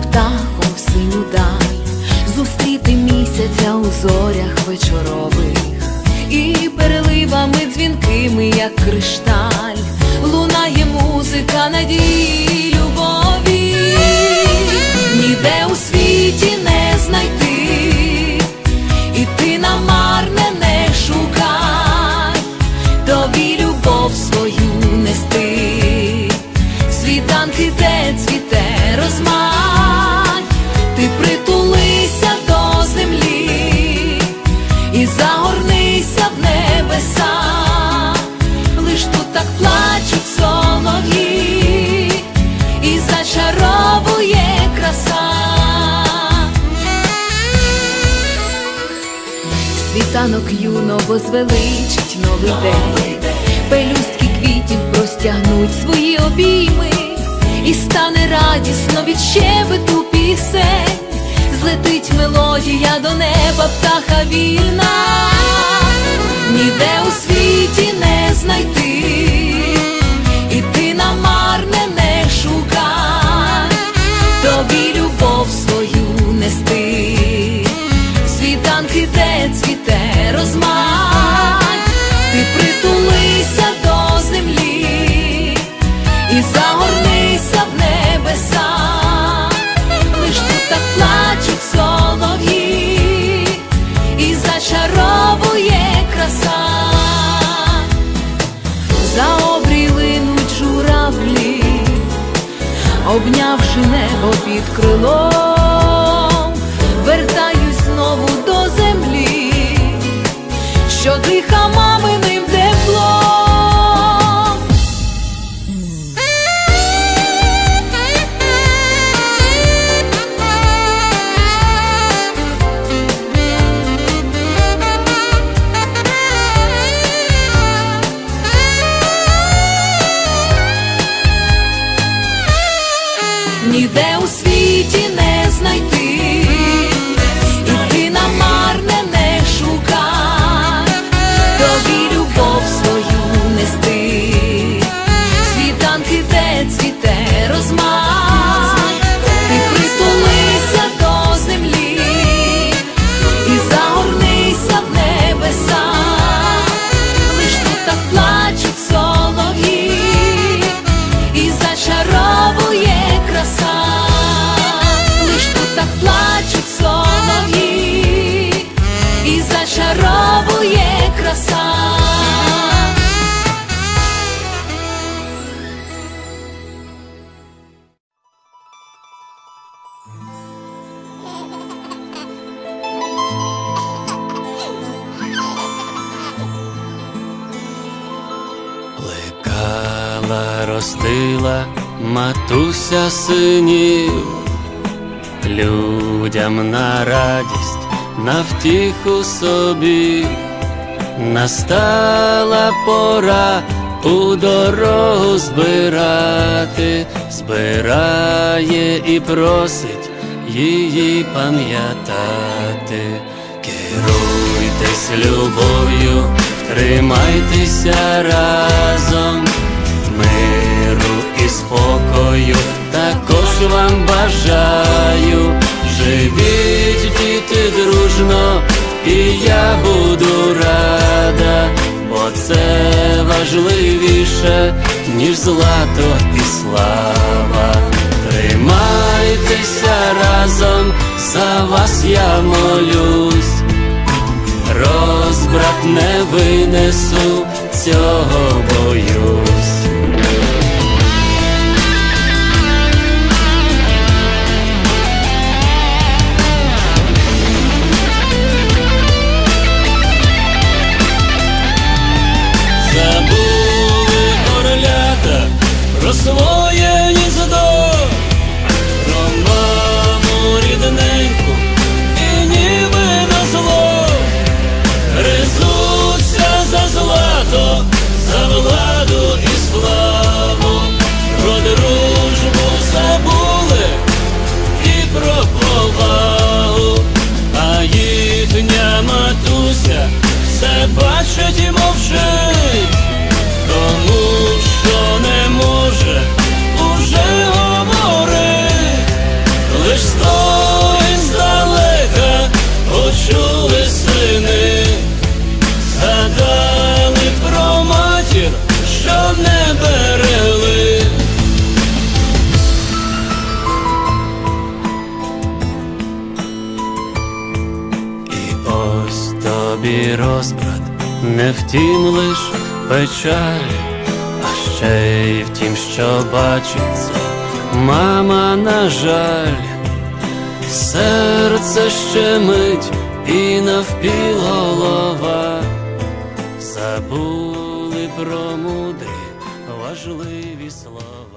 птахом в синю даль, зустріти місяця у зорях вечорових, і переливами дзвінкими, як кришталь, лунає музика надії, любові, ніде у світі не знайти, і ти намарне не шукай, тобі любов свою загорнися в небеса, лиш тут так плачуть солов'ї, і зачаровує краса. Світанок юно возвеличить новий день, пелюстки квітів простягнуть свої обійми, і стане радісно від щебету мелодія до неба, птаха вільна, обнявши небо під крилом, вертаюсь знову до землі, що диха маминим теплом. Ростила матуся синів, людям на радість, на втіху собі, настала пора у дорогу збирати, збирає і просить її пам'ятати. Керуйтесь любов'ю, тримайтеся разом, і спокою також вам бажаю. Живіть, діти, дружно, і я буду рада, бо це важливіше, ніж злато і слава. Тримайтеся разом, за вас я молюсь, розбрат не винесу, цього боюсь. Не втім лиш печаль, а ще й в тім, що бачиться, мама, на жаль, серце щемить і навпіл забули про мудрі важливі слова.